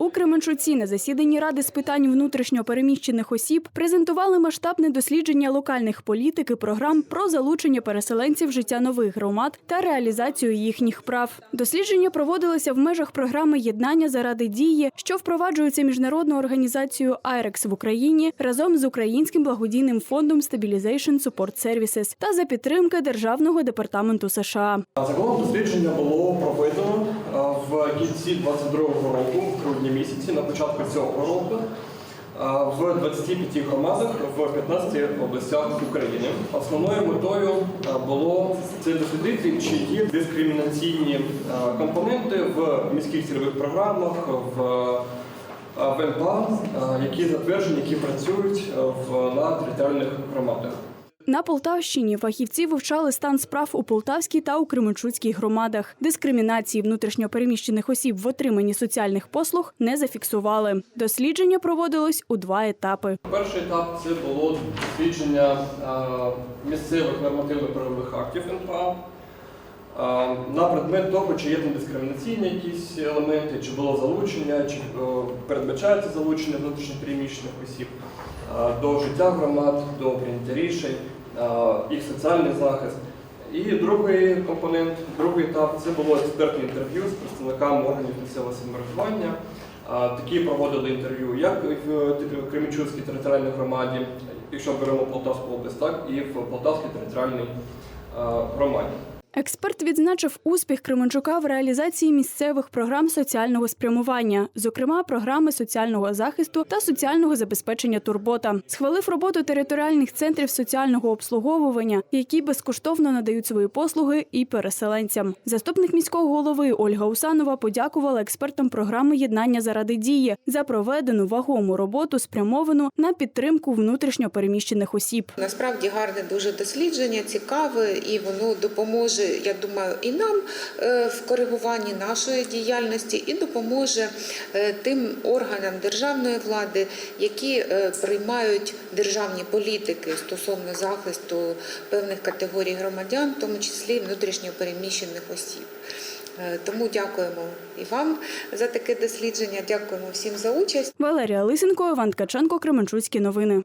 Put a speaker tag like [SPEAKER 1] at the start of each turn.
[SPEAKER 1] У Кременчуці на засіданні Ради з питань внутрішньо переміщених осіб презентували масштабне дослідження локальних політик і програм про залучення переселенців життя нових громад та реалізацію їхніх прав. Дослідження проводилося в межах програми єднання заради дії, що впроваджується міжнародною організацією IREX в Україні разом з українським благодійним фондом Stabilization Support Services та за підтримки Державного департаменту США.
[SPEAKER 2] Загалом дослідження було проведено е, в кінці 22-го року, в на початку цього року, в 25 громадах в 15 областях України. Основною метою було це дослідити, чи є дискримінаційні компоненти в міських цільових програмах, в в НПА, е, які затверджені, які працюють в на територіальних громадах.
[SPEAKER 1] На Полтавщині фахівці вивчали стан справ у Полтавській та у Кременчуцькій громадах. Дискримінації внутрішньопереміщених осіб в отриманні соціальних послуг не зафіксували. Дослідження проводилось у два етапи.
[SPEAKER 2] Перший етап це було дослідження е, місцевих нормативно-правових актів НПА е, на предмет того, чи є там дискримінаційні якісь елементи, чи було залучення, чи е, передбачається залучення внутрішньопереміщених осіб до життя громад, до прийняття рішень, їх соціальний захист. І другий компонент, другий етап це було експертне інтерв'ю з представниками органів місцевого самоврядування. Такі проводили інтерв'ю як в Кременчуцькій територіальній громаді, якщо беремо Полтавську область, так і в Полтавській територіальній громаді.
[SPEAKER 1] Експерт відзначив успіх Кременчука в реалізації місцевих програм соціального спрямування, зокрема програми соціального захисту та соціального забезпечення турбота. Схвалив роботу територіальних центрів соціального обслуговування, які безкоштовно надають свої послуги і переселенцям. Заступник міського голови Ольга Усанова подякувала експертам програми єднання заради дії за проведену вагому роботу, спрямовану на підтримку внутрішньо переміщених осіб.
[SPEAKER 3] Насправді гарне дуже дослідження, цікаве, і воно допоможе, я думаю, і нам е, в коригуванні нашої діяльності, і допоможе е, тим органам державної влади, які е, приймають державні політики стосовно захисту певних категорій громадян, в тому числі внутрішньо переміщених осіб. Тому дякуємо і вам за таке дослідження. Дякуємо всім за участь.
[SPEAKER 1] Валерія Лисенко, Іван Ткаченко, Кременчуцькі новини.